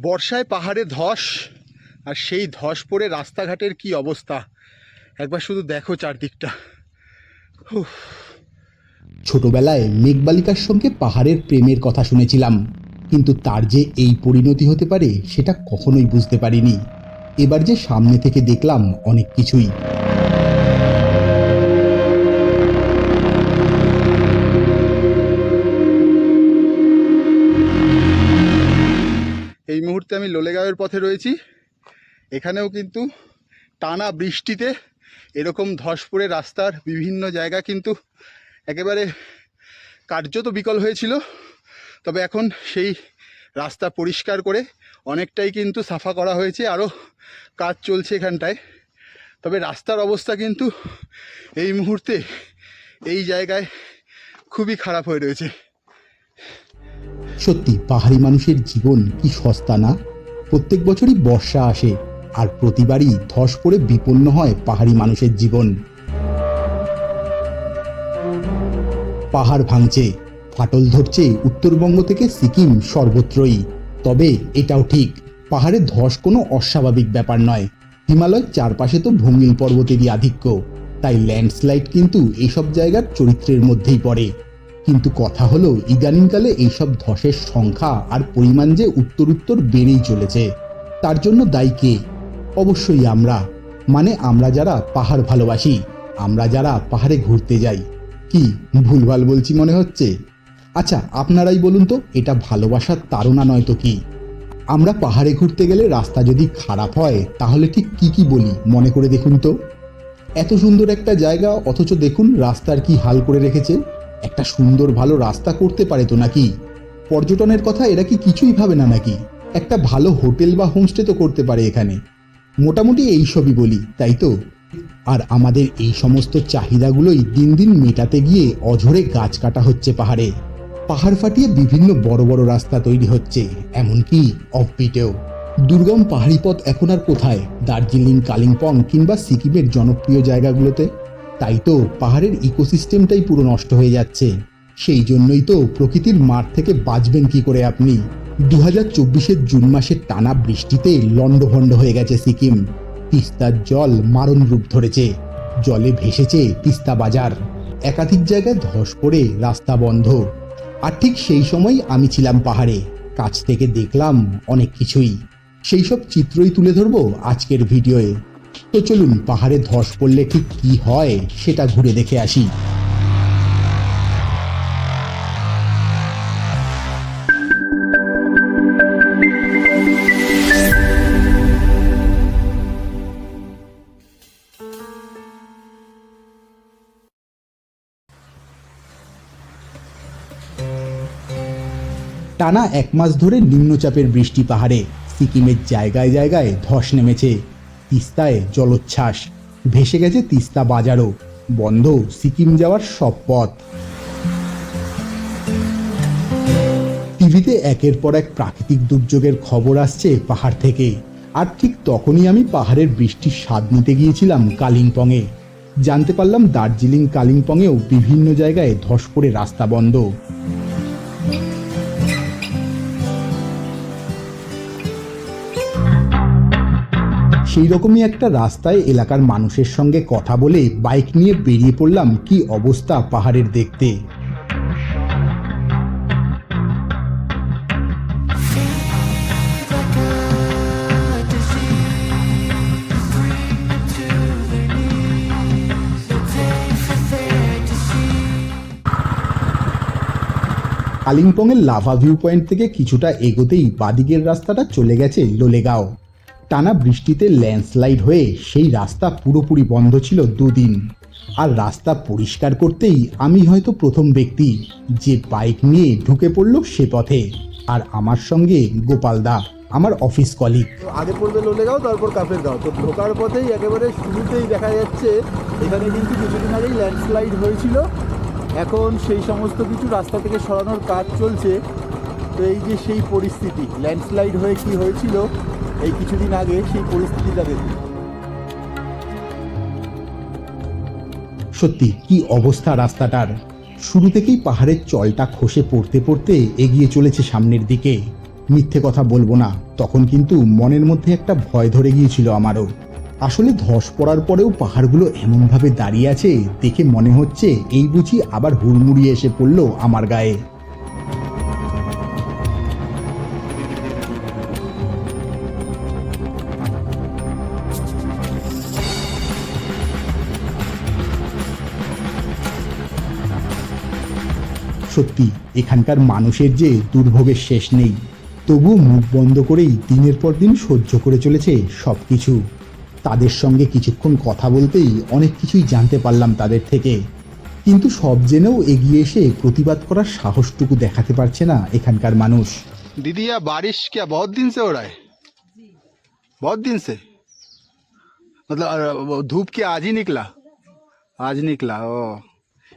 বর্ষায় পাহাড়ে ধস, আর সেই ধস পড়ে রাস্তাঘাটের কি অবস্থা? একবার শুধু দেখো চারদিকটা। ছোটবেলায় মেঘবালিকার সঙ্গে পাহাড়ের প্রেমের কথা শুনেছিলাম, কিন্তু তার যে এই পরিণতি হতে পারে সেটা কখনোই বুঝতে পারিনি। এবার যে সামনে থেকে দেখলাম অনেক কিছুই। মুহূর্তে আমি লোলেগাঁওয়ের পথে রয়েছি। এখানেও কিন্তু টানা বৃষ্টিতে এরকম ধস পড়ে রাস্তার বিভিন্ন জায়গা কিন্তু একেবারে কার্যত বিকল হয়েছিল। তবে এখন সেই রাস্তা পরিষ্কার করে অনেকটাই কিন্তু সাফা করা হয়েছে, আরও কাজ চলছে এখানটায়। তবে রাস্তার অবস্থা কিন্তু এই মুহূর্তে এই জায়গায় খুবই খারাপ হয়ে রয়েছে। সত্যি পাহাড়ি মানুষের জীবন কি সস্তা না? প্রত্যেক বছরই বর্ষা আসে আর প্রতিবারই ধস পড়ে বিপন্ন হয় পাহাড়ি মানুষের জীবন। পাহাড় ভাঙছে ফাটল ধরছে উত্তরবঙ্গ থেকে সিকিম সর্বত্রই। তবে এটাও ঠিক, পাহাড়ে ধস কোনো অস্বাভাবিক ব্যাপার নয়। হিমালয়ের চারপাশে তো ভঙ্গিল পর্বতেরই আধিক্য। তাই ল্যান্ডস্লাইড কিন্তু এইসব জায়গার চরিত্রের মধ্যেই পড়ে। কিন্তু কথা হলো, ইদানিংকালে এইসব ধসের সংখ্যা আর পরিমাণ যে উত্তর উত্তর বেড়েই চলেছে, তার জন্য দায়ী কে? অবশ্যই আমরা। মানে আমরা যারা পাহাড় ভালোবাসি, আমরা যারা পাহাড়ে ঘুরতে যাই। কি, ভুলভাল বলছি মনে হচ্ছে? আচ্ছা আপনারাই বলুন তো, এটা ভালোবাসার তাড়না নয় তো কি? আমরা পাহাড়ে ঘুরতে গেলে রাস্তা যদি খারাপ হয়, তাহলে ঠিক কি কি বলি, মনে করে দেখুন তো। এত সুন্দর একটা জায়গা, অথচ দেখুন রাস্তার কি হাল করে রেখেছে। একটা সুন্দর ভালো রাস্তা করতে পারে তো নাকি? পর্যটনের কথা এরা কি কিছুই ভাবে না নাকি? একটা ভালো হোটেল বা হোমস্টে তো করতে পারে এখানে। মোটামুটি এই সবই বলি, তাই তো? আর আমাদের এই সমস্ত চাহিদাগুলোই দিন দিন মেটাতে গিয়ে অঝরে গাছ কাটা হচ্ছে পাহাড়ে। পাহাড় ফাটিয়ে বিভিন্ন বড় বড় রাস্তা তৈরি হচ্ছে, এমনকি অফবিটেও দুর্গম পাহাড়ি পথ এখন আর কোথায়? দার্জিলিং, কালিম্পং কিংবা সিকিমের জনপ্রিয় জায়গাগুলোতে? তাই তো পাহাড়ের ইকোসিস্টেমটাই পুরো নষ্ট হয়ে যাচ্ছে। সেই জন্যই তো প্রকৃতির মাঠ থেকে বাঁচবেন কি করে আপনি? দু হাজার চব্বিশের জুন মাসের টানা বৃষ্টিতে লণ্ডভণ্ড হয়ে গেছে সিকিম। তিস্তার জল মারণ রূপ ধরেছে। জলে ভেসেছে তিস্তা বাজার। একাধিক জায়গায় ধস পড়ে রাস্তা বন্ধ। আর ঠিক সেই সময় আমি ছিলাম পাহাড়ে। কাছ থেকে দেখলাম অনেক কিছুই। সেই সব চিত্রই তুলে ধরবো আজকের ভিডিওয়ে। তো চলুন, পাহাড়ে ধস পড়লে ঠিক কি হয় সেটা ঘুরে দেখে আসি। টানা এক মাস ধরে নিম্নচাপের বৃষ্টি পাহাড়ে, সিকিমের জায়গায় জায়গায় ধস নেমেছে। তিস্তায় জলোচ্ছ্বাস। ভেসে গেছে তিস্তা বাজারও। বন্ধ সিকিম যাওয়ার সব পথ। টিভিতে একের পর এক প্রাকৃতিক দুর্যোগের খবর আসছে পাহাড় থেকে। আর ঠিক তখনই আমি পাহাড়ের বৃষ্টির স্বাদ নিতে গিয়েছিলাম কালিম্পংয়ে। জানতে পারলাম দার্জিলিং কালিম্পংয়েও বিভিন্ন জায়গায় ধস পড়ে রাস্তা বন্ধ। সেই রকমই একটা রাস্তায় এলাকার মানুষের সঙ্গে কথা বলে বাইক নিয়ে বেরিয়ে পড়লাম কি অবস্থা পাহাড়ের দেখতে। কালিম্পংয়ের লাভা ভিউ পয়েন্ট থেকে কিছুটা এগোতেই বাদিকের রাস্তাটা চলে গেছে লোলেগাঁও। টানা বৃষ্টিতে ল্যান্ডস্লাইড হয়ে সেই রাস্তা পুরোপুরি বন্ধ ছিল দুদিন। আর রাস্তা পরিষ্কার করতেই আমি হয়তো প্রথম ব্যক্তি যে বাইক নিয়ে ঢুকে পড়ল সে পথে। আর আমার সঙ্গে গোপাল দা, আমার অফিস কলিগ। আগে পড়বে লোলেগাঁও তারপর কাপের গাঁও তো ঢোকার পথেই একেবারে শুরুতেই দেখা যাচ্ছে, এখানে কিন্তু কিছুদিন আগেই ল্যান্ডস্লাইড হয়েছিল। এখন সেই সমস্ত কিছু রাস্তা থেকে সরানোর কাজ চলছে। তো এই যে সেই পরিস্থিতি, ল্যান্ডস্লাইড হয়ে কি হয়েছিল এই কিছুদিন আগে সেই পরিস্থিতিটা দেখুন সত্যি, কি অবস্থা রাস্তাটার? শুরু থেকেই পাহাড়ের চলটা খসে পড়তে পড়তে এগিয়ে চলেছে সামনের দিকে। মিথ্যে কথা বলব না, তখন কিন্তু মনের মধ্যে একটা ভয় ধরে গিয়েছিল আমারও। আসলে ধস পড়ার পরেও পাহাড়গুলো এমনভাবে দাঁড়িয়ে আছে দেখে মনে হচ্ছে এই বুঝি আবার হুড়মুড়িয়ে এসে পড়ল আমার গায়ে। সত্যি এখানকার মানুষের যে দুর্ভোগের শেষ নেই তবুও মুখ বন্ধ করেই দিনের পর দিন সহ্য করে চলেছে সব কিছু তাদের সঙ্গে কিছুক্ষণ কথা বলতেই অনেক কিছুই জানতে পারলাম তাদের থেকে কিন্তু সব জেনেও এগিয়ে এসে প্রতিবাদ করার সাহসটুকু দেখাতে পারছে না এখানকার মানুষ दीदी यह बारिश क्या बहुत दिन से हो रहा है बहुत दिन से मतलब अ, वो धूप के आज ही निकला आज निकला ओ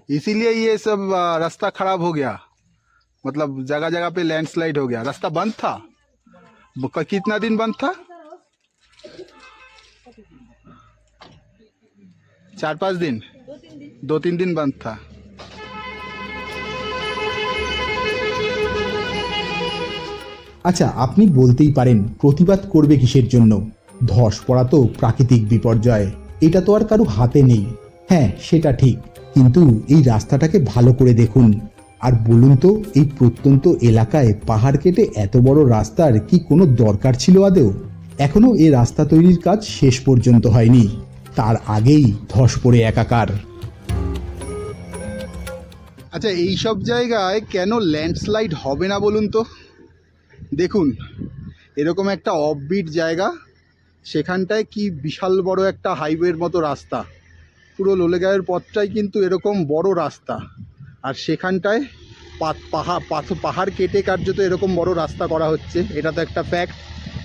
इसीलिए ये सब अ, रास्ता खराब हो गया मतलब जगह जगह पे लैंडस्लाइड हो गया रास्ता बंद था वो क- कितना दिन बंद था चार पाँच दिन दो तीन दिन बंद था আচ্ছা আপনি বলতেই পারেন প্রতিবাদ করবে কিসের জন্য ধস পড়া তো প্রাকৃতিক বিপর্যয় এটা তো আর কারো হাতে নেই হ্যাঁ সেটা ঠিক কিন্তু এই রাস্তাটাকে ভালো করে দেখুন। আর বলুন তো, এই প্রত্যন্ত এলাকায় পাহাড় কেটে এত বড় রাস্তার কি কোনো দরকার ছিল আদেও এখনও এই রাস্তা তৈরির কাজ শেষ পর্যন্ত হয়নি। তার আগেই ধস পড়ে একাকার। আচ্ছা এই সব জায়গায় কেন ল্যান্ডস্লাইড হবে না বলুন তো? দেখুন, এরকম একটা অফবিট জায়গা, সেখানটায় কি বিশাল বড় একটা হাইওয়ের মতো রাস্তা। পুরো লোলেগাঁয়ের পথটাই কিন্তু এরকম বড় রাস্তা। আর সেখানটায় পা- পাহা, পাথ- পাহাড় কেটে কার্যত এরকম বড় রাস্তা করা হচ্ছে। এটা তো একটা ফ্যাক্ট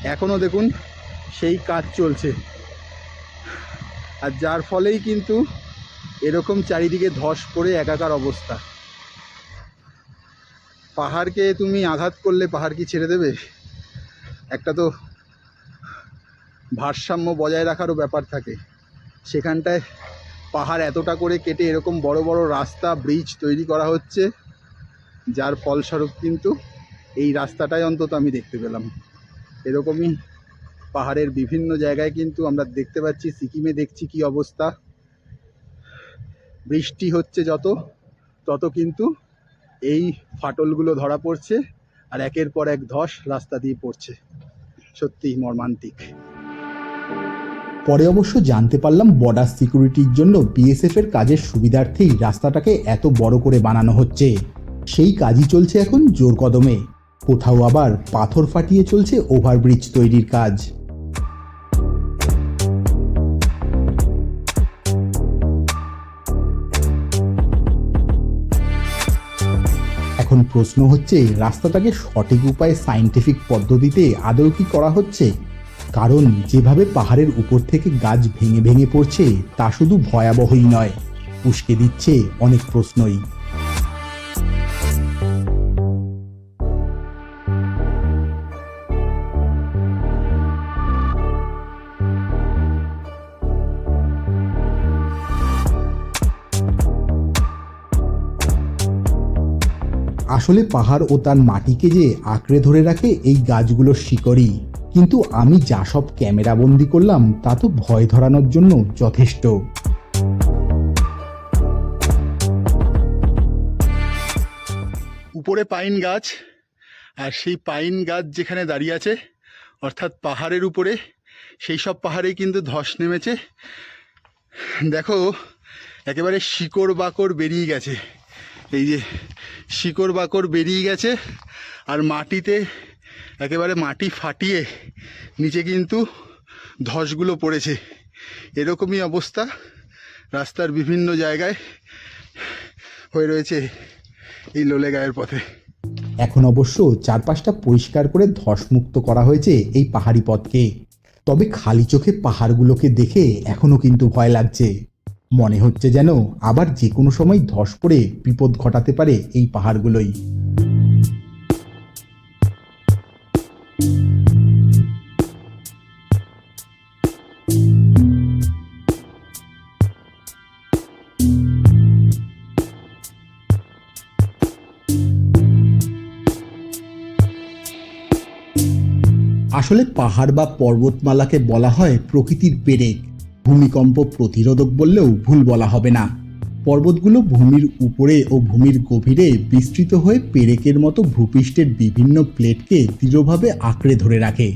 এখনও দেখুন, সেই কাজ চলছে। আর যার ফলেই কিন্তু এরকম চারিদিকে ধস পড়ে একাকার অবস্থা। পাহাড়কে তুমি আঘাত করলে পাহাড় কি ছেড়ে দেবে? একটা তো ভারসাম্য বজায় রাখারও ব্যাপার থাকে। সেখানটায় পাহাড় এতটা করে কেটে এরকম বড় বড় রাস্তা ব্রিজ তৈরি করা হচ্ছে, যার ফলস্বরূপ কিন্তু এই রাস্তাটাই অন্তত আমি দেখতে পেলাম। এরকমই পাহাড়ের বিভিন্ন জায়গায় কিন্তু আমরা দেখতে পাচ্ছি, সিকিমে দেখছি কি অবস্থা। বৃষ্টি হচ্ছে যত, তত কিন্তু এই ফাটলগুলো ধরা পড়ছে আর একের পর এক ধস রাস্তা দিয়ে পড়ছে। সত্যিই মর্মান্তিক। পরে অবশ্য জানতে পারলাম বর্ডার সিকিউরিটির জন্য বিএসএফ এর কাজের সুবিধার্থেই রাস্তাটাকে এত বড় করে বানানো হচ্ছে। সেই কাজই চলছে এখন জোর কদমে। কোথাও আবার পাথর ফাটিয়ে চলছে ওভারব্রিজ তৈরির কাজ। এখন প্রশ্ন হচ্ছে, রাস্তাটাকে সঠিক উপায়ে সাইন্টিফিক পদ্ধতিতে আদৌ কি করা হচ্ছে? কারণ যেভাবে পাহাড়ের উপর থেকে গাছ ভেঙে ভেঙে পড়ছে, তা শুধু ভয়াবহই নয়। উস্কে দিচ্ছে অনেক প্রশ্নই। আসলে পাহাড় ও তার মাটিকে যে আঁকড়ে ধরে রাখে, এই গাছগুলোর শিকড়ই। কিন্তু আমি যা সব ক্যামেরা বন্দি করলাম, তা তো ভয় ধরানোর জন্য যথেষ্ট। উপরে পাইন গাছ, আর সেই পাইন গাছ যেখানে দাঁড়িয়ে আছে, অর্থাৎ পাহাড়ের উপরে, সেই সব পাহাড়েই কিন্তু ধস নেমেছে। দেখো, একেবারে শিকড় বাকড় বেরিয়ে গেছে। এই যে, শিকড় বাকড় বেরিয়ে গেছে, আর মাটিতে একেবারে মাটি ফাটিয়ে নিচে কিন্তু ধসগুলো পড়েছে। এরকমই অবস্থা রাস্তার বিভিন্ন জায়গায় হয়ে রয়েছে এই লোলেগাঁয়ের পথে। এখন অবশ্য চারপাশটা পরিষ্কার করে ধসমুক্ত করা হয়েছে এই পাহাড়ি পথকে। তবে খালি চোখে পাহাড়গুলোকে দেখে এখনও কিন্তু ভয় লাগছে। মনে হচ্ছে যেন আবার যে কোনো সময় ধস পড়ে বিপদ ঘটাতে পারে এই পাহাড়গুলোই। আসলে পাহাড় বা পর্বতমালাকে বলা হয় প্রকৃতির পেরেক। ভূমিকম্প প্রতিরোধক বললেও ভুল বলা হবে না। পর্বতগুলো ভূমির উপরে ও ভূমির গভীরে বিস্তৃত হয়ে পেরেকের মতো ভূপৃষ্ঠের বিভিন্ন প্লেটকে দৃঢ়ভাবে আঁকড়ে ধরে রাখে।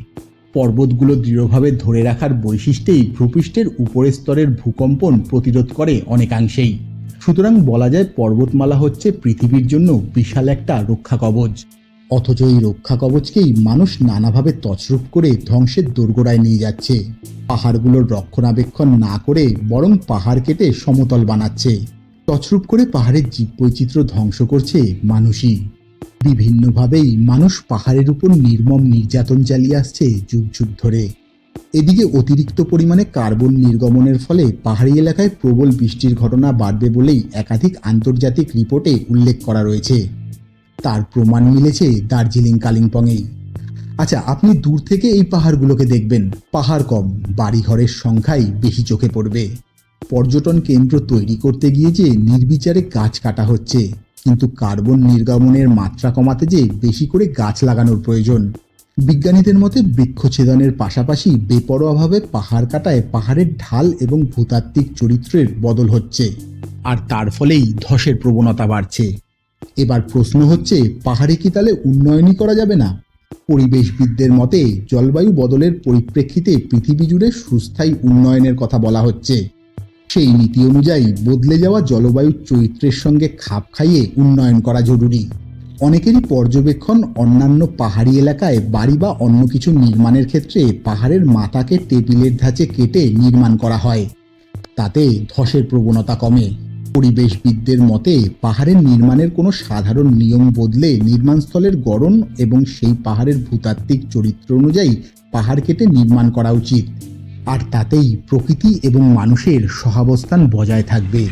পর্বতগুলো দৃঢ়ভাবে ধরে রাখার বৈশিষ্ট্যেই ভূপৃষ্ঠের উপরের স্তরের ভূকম্পন প্রতিরোধ করে অনেকাংশেই। সুতরাং বলা যায় পর্বতমালা হচ্ছে পৃথিবীর জন্য বিশাল একটা রক্ষা কবচ অথচ এই রক্ষা কবচকেই মানুষ নানাভাবে তছরূপ করে ধ্বংসের দোরগোড়ায় নিয়ে যাচ্ছে। পাহাড়গুলোর রক্ষণাবেক্ষণ না করে বরং পাহাড় কেটে সমতল বানাচ্ছে। তছরূপ করে পাহাড়ের জীববৈচিত্র্য ধ্বংস করছে মানুষই। বিভিন্নভাবেই মানুষ পাহাড়ের উপর নির্মম নির্যাতন চালিয়ে আসছে যুগ যুগ ধরে। এদিকে অতিরিক্ত পরিমাণে কার্বন নির্গমনের ফলে পাহাড়ি এলাকায় প্রবল বৃষ্টির ঘটনা বাড়বে বলেই একাধিক আন্তর্জাতিক রিপোর্টে উল্লেখ করা রয়েছে। তার প্রমাণ মিলেছে দার্জিলিং কালিম্পংয়েই। আচ্ছা আপনি দূর থেকে এই পাহাড়গুলোকে দেখবেন। পাহাড় কম, বাড়িঘরের সংখ্যাই বেশি চোখে পড়বে। পর্যটন কেন্দ্র তৈরি করতে গিয়ে যে নির্বিচারে গাছ কাটা হচ্ছে, কিন্তু কার্বন নির্গমনের মাত্রা কমাতে যে বেশি করে গাছ লাগানোর প্রয়োজন। বিজ্ঞানীদের মতে বৃক্ষছেদনের পাশাপাশি বেপরোয়াভাবে পাহাড় কাটায় পাহাড়ের ঢাল এবং ভূতাত্ত্বিক চরিত্রের বদল হচ্ছে, আর তার ফলেই ধসের প্রবণতা বাড়ছে। এবার প্রশ্ন হচ্ছে, পাহাড়ে কি তাহলে উন্নয়নই করা যাবে না? পরিবেশবিদদের মতে, জলবায়ু বদলের পরিপ্রেক্ষিতে পৃথিবী জুড়ে সুস্থায়ী উন্নয়নের কথা বলা হচ্ছে। সেই নীতি অনুযায়ী, বদলে যাওয়া জলবায়ুর চরিত্রের সঙ্গে খাপ খাইয়ে উন্নয়ন করা জরুরি। অনেকেরই পর্যবেক্ষণ অন্যান্য পাহাড়ি এলাকায় বাড়ি বা অন্য কিছু নির্মাণের ক্ষেত্রে পাহাড়ের মাথাকে টেবিলের ধাঁচে কেটে নির্মাণ করা হয়। তাতে ধসের প্রবণতা কমে। পরিবেশবিদদের মতে, পাহাড়ের নির্মাণের কোনো সাধারণ নিয়ম বদলে নির্মাণস্থলের গড়ন এবং সেই পাহাড়ের ভূতাত্ত্বিক চরিত্র অনুযায়ী পাহাড় কেটে নির্মাণ করা উচিত। আর তাতেই প্রকৃতি এবং মানুষের সহাবস্থান বজায় থাকবে।